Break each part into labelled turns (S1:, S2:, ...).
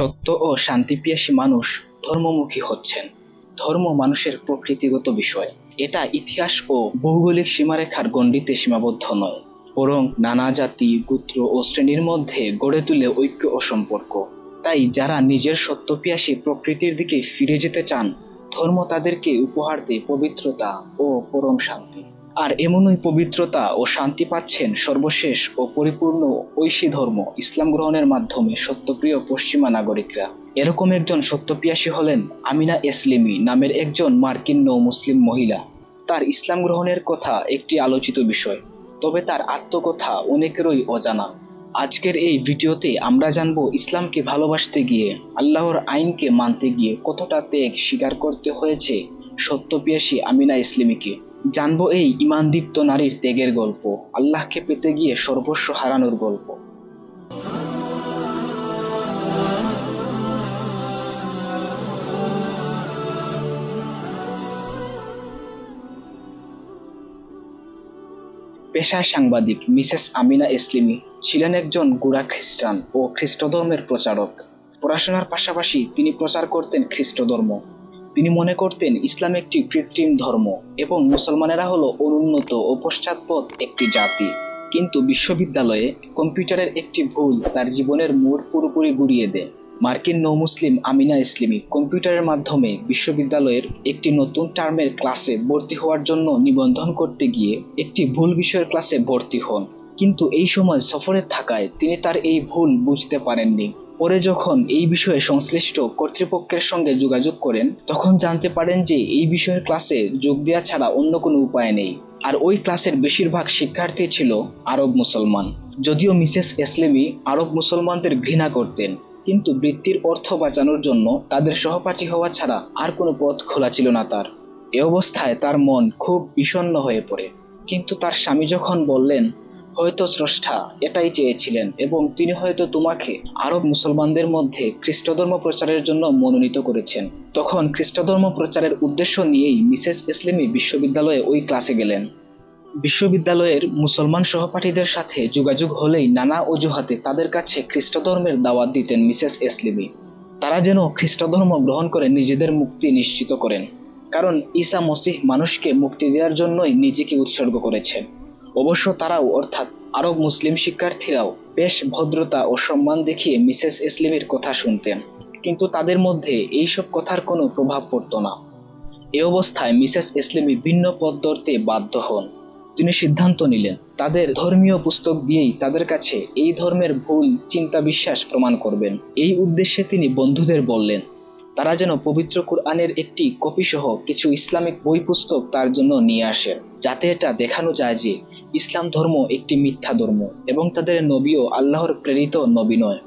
S1: সত্য ও শান্তিপ্রিয়াসী মানুষ ধর্মমুখী হচ্ছেন। ধর্ম মানুষের প্রকৃতিগত বিষয়। এটা ইতিহাস ও ভৌগোলিক সীমারেখার গণ্ডিতে সীমাবদ্ধ নয়। বরং নানা জাতি, গোত্র ও শ্রেণির মধ্যে গড়ে তুলে ঐক্য ও সম্পর্ক। তাই যারা নিজের সত্যপিয়াসী প্রকৃতির দিকে ফিরে যেতে চান, ধর্ম তাদেরকে উপহার দেয় পবিত্রতা ও পরম শান্তি। আর এমনই পবিত্রতা ও শান্তি পাচ্ছেন সর্বশেষ ও পরিপূর্ণ ঐশী ধর্ম ইসলাম গ্রহণের মাধ্যমে সত্যপ্রিয় পশ্চিমা নাগরিকরা। এরকম একজন সত্যপিয়াসী হলেন আমিনা এসলিমি নামের একজন মার্কিন নৌ মুসলিম মহিলা। তার ইসলাম গ্রহণের কথা একটি আলোচিত বিষয়, তবে তার আত্মকথা অনেকেরই অজানা। আজকের এই ভিডিওতে আমরা জানব ইসলামকে ভালোবাসতে গিয়ে, আল্লাহর আইনকে মানতে গিয়ে কতটা ত্যাগ স্বীকার করতে হয়েছে সত্যপিয়াসী আমিনা ইসলিমিকে জানব এই ইমানদীপ্ত নারীর ত্যাগের গল্প, আল্লাহকে পেতে গিয়ে সর্বস্ব হারানোর গল্প। পেশায় সাংবাদিক মিসেস আমিনা ইসলিমি ছিলেন একজন গুড়া খ্রিস্টান ও খ্রিস্ট ধর্মের প্রচারক। পড়াশোনার পাশাপাশি তিনি প্রচার করতেন খ্রিস্ট ধর্ম তিনি মনে করতেন ইসলাম একটি কৃত্রিম ধর্ম এবং মুসলমানেরা হলো অনুন্নত ও পশ্চাৎপদ একটি জাতি। কিন্তু বিশ্ববিদ্যালয়ে কম্পিউটারের একটি ভুল তার জীবনের মোড় পুরোপুরি গুড়িয়ে দেয়। মার্কিন নৌ মুসলিম আমিনা ইসলিমি কম্পিউটারের মাধ্যমে বিশ্ববিদ্যালয়ের একটি নতুন টার্মের ক্লাসে ভর্তি হওয়ার জন্য নিবন্ধন করতে গিয়ে একটি ভুল বিষয়ের ক্লাসে ভর্তি হন। কিন্তু এই সময় সফরে থাকায় তিনি তার এই ভুল বুঝতে পারেননি। পরে যখন এই বিষয়ে সংশ্লিষ্ট কর্তৃপক্ষের সঙ্গে যোগাযোগ করেন, তখন জানতে পারেন যে এই বিষয়ের ক্লাসে যোগ দেওয়া ছাড়া অন্য কোনো উপায় নেই। আর ওই ক্লাসের বেশিরভাগ শিক্ষার্থী ছিল আরব মুসলমান। যদিও মিসেস এসলেমি আরব মুসলমানদের ঘৃণা করতেন, কিন্তু বৃত্তির অর্থ বাঁচানোর জন্য তাদের সহপাঠী হওয়া ছাড়া আর কোনো পথ খোলা ছিল না তার। এ অবস্থায় তার মন খুব বিষণ্ণ হয়ে পড়ে। কিন্তু তার স্বামী যখন বললেন হয়তো স্রষ্টা এটাই চেয়েছিলেন এবং তিনি হয়তো তোমাকে আরব মুসলমানদের মধ্যে খ্রিস্টধর্ম প্রচারের জন্য মনোনীত করেছেন। তখন খ্রিস্টধর্ম প্রচারের উদ্দেশ্য নিয়েই মিসেস ইসলিমি বিশ্ববিদ্যালয়ে ওই ক্লাসে গেলেন। বিশ্ববিদ্যালয়ের মুসলমান সহপাঠীদের সাথে যোগাযোগ হলেই নানা অজুহাতে তাদের কাছে খ্রিস্টধর্মের দাওয়াত দিতেন মিসেস এসলিমি। তারা যেন খ্রিস্টধর্ম গ্রহণ করে নিজেদের মুক্তি নিশ্চিত করেন। কারণ ঈসা মসিহ মানুষকে মুক্তি দেওয়ার জন্যই নিজেকে উৎসর্গ করেছেন। অবশ্য তারাও, অর্থাৎ আরব মুসলিম শিক্ষার্থীরাও, বেশ ভদ্রতা ও সম্মান দেখিয়ে মিসেস ইসলিমের কথা শুনতেন। কিন্তু তাদের মধ্যে এইসব কথার কোনো প্রভাব পড়ত না। এ অবস্থায় মিসেস ইসলিমি ভিন্ন পথ ধরতে বাধ্য হন। তিনি সিদ্ধান্ত নিলেন, তাদের ধর্মীয় পুস্তক দিয়েই তাদের কাছে এই ধর্মের ভুল চিন্তা বিশ্বাস প্রমাণ করবেন। এই উদ্দেশ্যে তিনি বন্ধুদের বললেন, তারা যেন পবিত্র কুরআনের একটি কপি সহ কিছু ইসলামিক বই পুস্তক তার জন্য নিয়ে আসে, যাতে এটা দেখানো যায় যে ইসলাম ধর্ম একটি মিথ্যা ধর্ম এবং তাদের নবীও আল্লাহর প্রেরিত নবী নয়।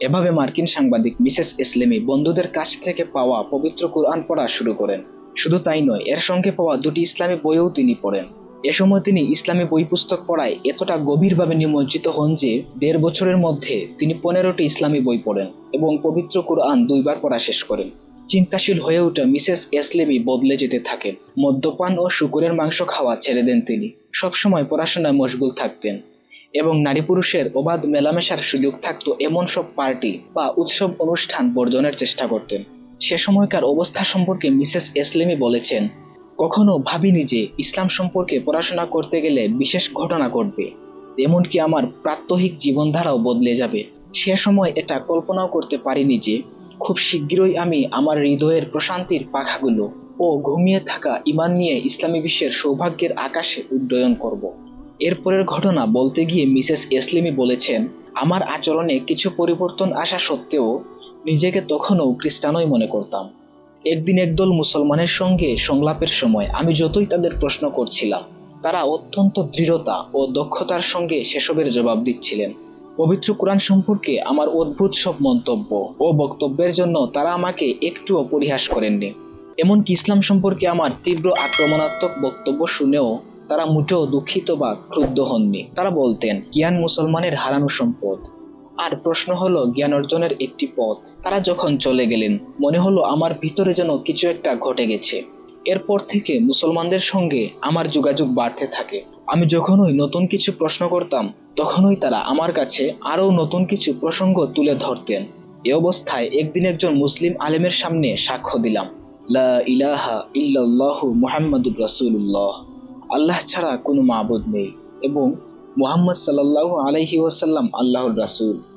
S1: এভাবে মার্কিন সাংবাদিক মিসেস ইসলামী বন্ধুদের কাছ থেকে পাওয়া পবিত্র কোরআন পড়া শুরু করেন। শুধু তাই নয়, এর সঙ্গে পাওয়া দুটি ইসলামী বইও তিনি পড়েন। এ সময় তিনি ইসলামী বই পুস্তক পড়ায় এতটা গভীরভাবে নিমজ্জিত হন যে দেড় বছরের মধ্যে তিনি পনেরোটি ইসলামী বই পড়েন এবং পবিত্র কোরআন দুইবার পড়া শেষ করেন। চিন্তাশীল হয়ে উঠে মিসেস এসলেমি বদলে যেতে থাকেন মদ্যপান ও শুকুরের মাংস খাওয়া ছেড়ে দেন তিনি। সবসময় পড়াশোনায় মশগুল থাকতেন। এবং নারী পুরুষের অবাধ মেলামেশার সুযোগ থাকতো এমন সব পার্টি বা উৎসব অনুষ্ঠান বর্জনের চেষ্টা করতেন। সে সময়কার অবস্থা সম্পর্কে মিসেস এসলেমি বলেছেন, কখনো ভাবিনি যে ইসলাম সম্পর্কে পড়াশোনা করতে গেলে বিশেষ ঘটনা ঘটবে। এমনকি আমার প্রাত্যহিক জীবনধারাও বদলে যাবে। সে সময় এটা কল্পনাও করতে পারিনি যে খুব শীঘ্রই আমি আমার হৃদয়ের প্রশান্তির পাখাগুলো ও ঘুমিয়ে থাকা ইমান নিয়ে ইসলামী বিশ্বের সৌভাগ্যের আকাশে উড্ডয়ন করব। এরপরের ঘটনা বলতে গিয়ে মিসেস এসলিমি বলেছেন, আমার আচরণে কিছু পরিবর্তন আসা সত্ত্বেও নিজেকে তখনও খ্রিস্টানই মনে করতাম একদিন একদল মুসলমানের সঙ্গে সংলাপের সময় আমি যতই তাদের প্রশ্ন করছিলাম, তারা অত্যন্ত দৃঢ়তা ও দক্ষতার সঙ্গে সেসবের জবাব দিচ্ছিলেন পবিত্র কোরআন সম্পর্কে আমার অদ্ভুত সব মন্তব্য ও বক্তব্যের জন্য তারা আমাকে একটুও পরিহাস করেননি। এমনকি ইসলাম সম্পর্কে আমার তীব্র আক্রমণাত্মক বক্তব্য শুনেও তারা মুঠেও দুঃখিত বা ক্রুদ্ধ হননি। তারা বলতেন, জ্ঞান মুসলমানের হারানো সম্পদ। আর প্রশ্ন হলো, জ্ঞান অর্জনের একটি পথ। তারা যখন চলে গেলেন, মনে হলো আমার ভিতরে যেন কিছু একটা ঘটে গেছে। এরপর থেকে মুসলমানদের সঙ্গে আমার যোগাযোগ বাড়তে থাকে। আমি যখনই নতুন কিছু প্রশ্ন করতাম, তখনই তারা আমার কাছে আরও নতুন কিছু প্রসঙ্গ তুলে ধরতেন। এ অবস্থায় একদিন একজন মুসলিম আলেমের সামনে সাক্ষ্য দিলাম। লা ইলাহা ইল্লাল্লাহু মুহাম্মাদুর রাসূলুল্লাহ। আল্লাহ ছাড়া কোনো মাবুদ নেই এবং মুহাম্মদ সাল্লাল্লাহু আলাইহি ওয়াসাল্লাম আল্লাহর রাসূল।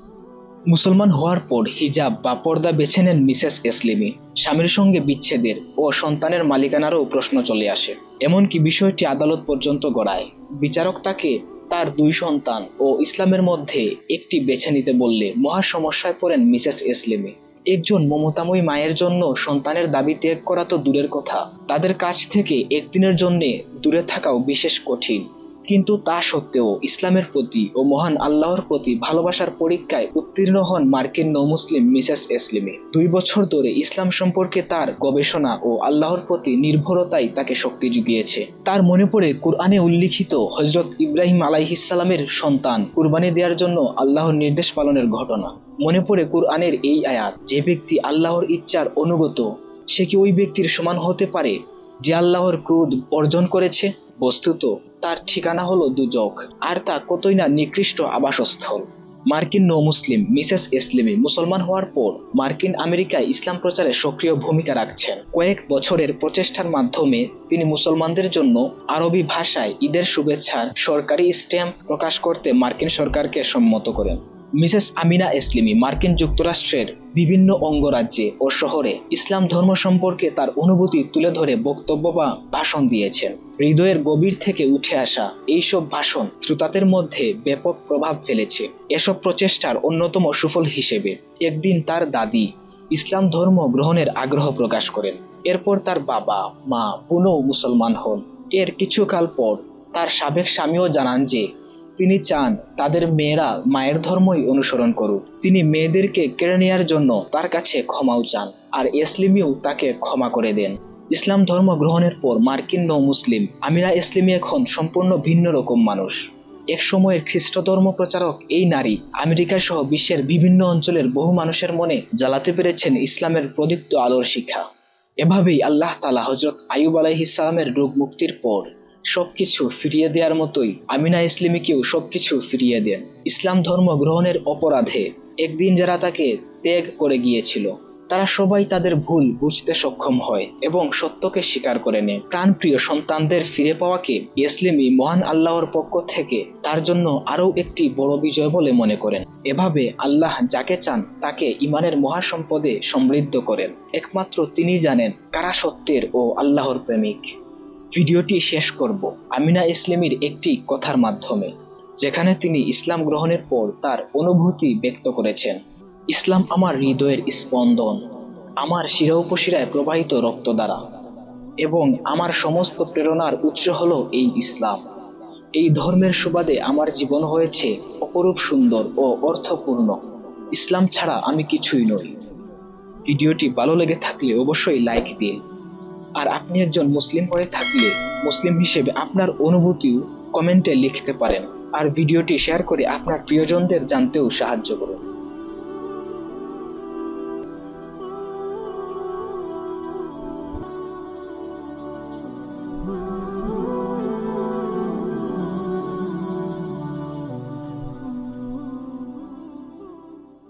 S1: মুসলমান হওয়ার পর হিজাব বা পর্দা বেছে নেন মিসেস এসলিমি, স্বামীর সঙ্গে বিচ্ছেদের ও সন্তানের মালিকানারও প্রশ্ন চলে আসে। এমনকি বিষয়টি আদালত পর্যন্ত গড়ায়। বিচারক তাকে তার দুই সন্তান ও ইসলামের মধ্যে একটি বেছে নিতে বললে মহা সমস্যায় পড়েন মিসেস এসলিমি। একজন মমতাময়ী মায়ের জন্য সন্তানের দাবি ত্যাগ করা তো দূরের কথা। তাদের কাছ থেকে একদিনের জন্যে দূরে থাকাও বিশেষ কঠিন। কিন্তু তা সত্ত্বেও ইসলামের প্রতি ও মহান আল্লাহর প্রতি ভালোবাসার পরীক্ষায় উত্তীর্ণ হন মার্কিন নৌমুসলিম মিসেস এসলিমে। দুই বছর ধরে ইসলাম সম্পর্কে তার গবেষণা ও আল্লাহর প্রতি নির্ভরতাই তাকে শক্তি জুগিয়েছে। তার মনে পড়ে কুরআনে উল্লিখিত হজরত ইব্রাহিম আলাইহিসালামের সন্তান কুরবানি দেওয়ার জন্য আল্লাহর নির্দেশ পালনের ঘটনা। মনে পড়ে কুরআনের এই আয়াত, যে ব্যক্তি আল্লাহর ইচ্ছার অনুগত, সে কি ওই ব্যক্তির সমান হতে পারে যে আল্লাহর ক্রোধ অর্জন করেছে? বস্তুত তার ঠিকানা হলো দুজক, আর তা কতই না নিকৃষ্ট আবাসস্থল। মার্কিন নৌ মুসলিম মিসেস এসলিমি মুসলমান হওয়ার পর মার্কিন আমেরিকায় ইসলাম প্রচারে সক্রিয় ভূমিকা রাখছেন। কয়েক বছরের প্রচেষ্টার মাধ্যমে তিনি মুসলমানদের জন্য আরবি ভাষায় ঈদের শুভেচ্ছার সরকারি স্ট্যাম্প প্রকাশ করতে মার্কিন সরকারকে সম্মত করেন। মিসেস আমিনা এসলিমি মার্কিন যুক্তরাষ্ট্রের বিভিন্ন অঙ্গরাজ্যে ও শহরে ইসলাম ধর্ম সম্পর্কে তার অনুভূতি তুলে ধরে বক্তব্য বা ভাষণ দিয়েছেন। হৃদয়ের গভীর থেকে উঠে আসা এইসব ভাষণ শ্রোতাদের মধ্যে ব্যাপক প্রভাব ফেলেছে। এসব প্রচেষ্টার অন্যতম সুফল হিসেবে একদিন তার দাদি ইসলাম ধর্ম গ্রহণের আগ্রহ প্রকাশ করেন। এরপর তার বাবা, মা পুনঃ মুসলমান হন। এর কিছুকাল পর তার সাবেক স্বামীও জানান যে তিনি চান তাদের মেয়েরা মায়ের ধর্মই অনুসরণ করুক। তিনি মেয়েদেরকে কেড়ে নেওয়ার জন্য তার কাছে ক্ষমাও চান, আর এসলিমিও তাকে ক্ষমা করে দেন। ইসলাম ধর্ম গ্রহণের পর মার্কিন নৌ মুসলিম আমিরা ইসলিমি এখন সম্পূর্ণ ভিন্ন রকম মানুষ। এক সময়ের খ্রিস্ট ধর্ম প্রচারক এই নারী আমেরিকা সহ বিশ্বের বিভিন্ন অঞ্চলের বহু মানুষের মনে জ্বালাতে পেরেছেন ইসলামের প্রদীপ্ত আলোর শিক্ষা। এভাবেই আল্লাহ তালা হজরত আয়ুব আলাইহিসালামের রোগ মুক্তির পর সবকিছু ফিরিয়ে দেওয়ার মতোই আমিনা ইসলিমিকেও সবকিছু ফিরিয়ে দেন। ইসলাম ধর্ম গ্রহণের অপরাধে একদিন যারা তাকে ত্যাগ করে গিয়েছিল, তারা সবাই তাদের ভুল বুঝতে সক্ষম হয় এবং সত্যকে স্বীকার করে নেয়। প্রাণপ্রিয় সন্তানদের ফিরে পাওয়াকে ইসলিমি মহান আল্লাহর পক্ষ থেকে তার জন্য আরও একটি বড় বিজয় বলে মনে করেন। এভাবে আল্লাহ যাকে চান তাকে ইমানের মহাসম্পদে সমৃদ্ধ করেন। একমাত্র তিনি জানেন কারা সত্যের ও আল্লাহর প্রেমিক। ভিডিওটি শেষ করব। আমিনা ইসলামীর একটি কথার মাধ্যমে, যেখানে তিনি ইসলাম গ্রহণের পর তার অনুভূতি ব্যক্ত করেছেন। ইসলাম আমার হৃদয়ের স্পন্দন, আমার শিরা উপশিরায় প্রবাহিত রক্ত দ্বারা, এবং আমার সমস্ত প্রেরণার উৎস হল এই ইসলাম। এই ধর্মের সুবাদে আমার জীবন হয়েছে অপরূপ সুন্দর ও অর্থপূর্ণ। ইসলাম ছাড়া আমি কিছুই নই। ভিডিওটি ভালো লেগে থাকলে অবশ্যই লাইক দিন। আর আপনি একজন মুসলিম হয়ে থাকলে মুসলিম হিসেবে আপনার অনুভূতিও কমেন্টে লিখতে পারেন। আর ভিডিওটি শেয়ার করে আপনার প্রিয়জনদের জানতেও সাহায্য করুন।